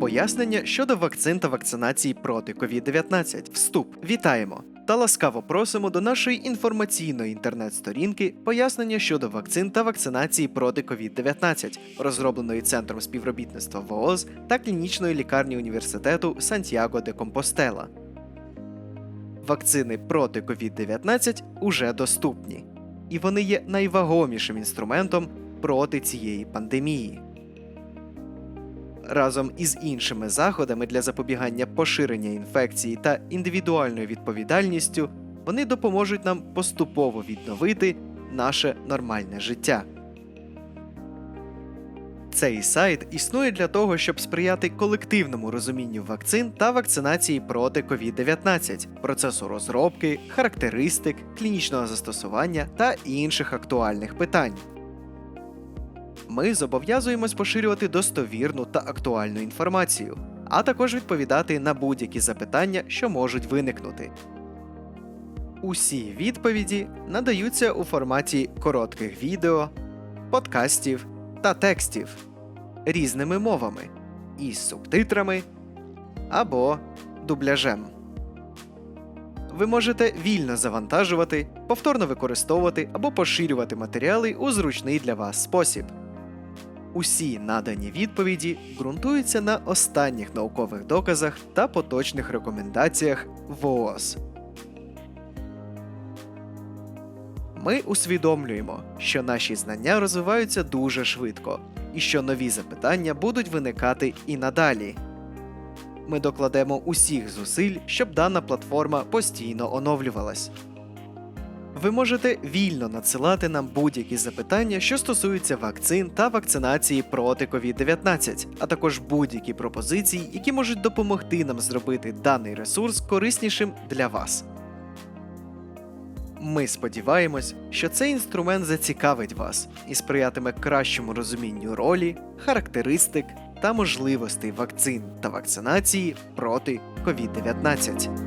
Пояснення щодо вакцин та вакцинації проти COVID-19. Вступ. Вітаємо! Та ласкаво просимо до нашої інформаційної інтернет-сторінки пояснення щодо вакцин та вакцинації проти COVID-19, розробленої Центром співробітництва ВООЗ та клінічної лікарні університету Сантьяго де Компостела. Вакцини проти COVID-19 уже доступні, і вони є найвагомішим інструментом проти цієї пандемії. Разом із іншими заходами для запобігання поширення інфекції та індивідуальною відповідальністю вони допоможуть нам поступово відновити наше нормальне життя. Цей сайт існує для того, щоб сприяти колективному розумінню вакцин та вакцинації проти COVID-19, процесу розробки, характеристик, клінічного застосування та інших актуальних питань. Ми зобов'язуємось поширювати достовірну та актуальну інформацію, а також відповідати на будь-які запитання, що можуть виникнути. Усі відповіді надаються у форматі коротких відео, подкастів та текстів різними мовами із субтитрами або дубляжем. Ви можете вільно завантажувати, повторно використовувати або поширювати матеріали у зручний для вас спосіб. Усі надані відповіді ґрунтуються на останніх наукових доказах та поточних рекомендаціях ВООЗ. Ми усвідомлюємо, що наші знання розвиваються дуже швидко і що нові запитання будуть виникати і надалі. Ми докладемо усіх зусиль, щоб дана платформа постійно оновлювалась. Ви можете вільно надсилати нам будь-які запитання, що стосуються вакцин та вакцинації проти COVID-19, а також будь-які пропозиції, які можуть допомогти нам зробити даний ресурс кориснішим для вас. Ми сподіваємось, що цей інструмент зацікавить вас і сприятиме кращому розумінню ролі, характеристик та можливостей вакцин та вакцинації проти COVID-19.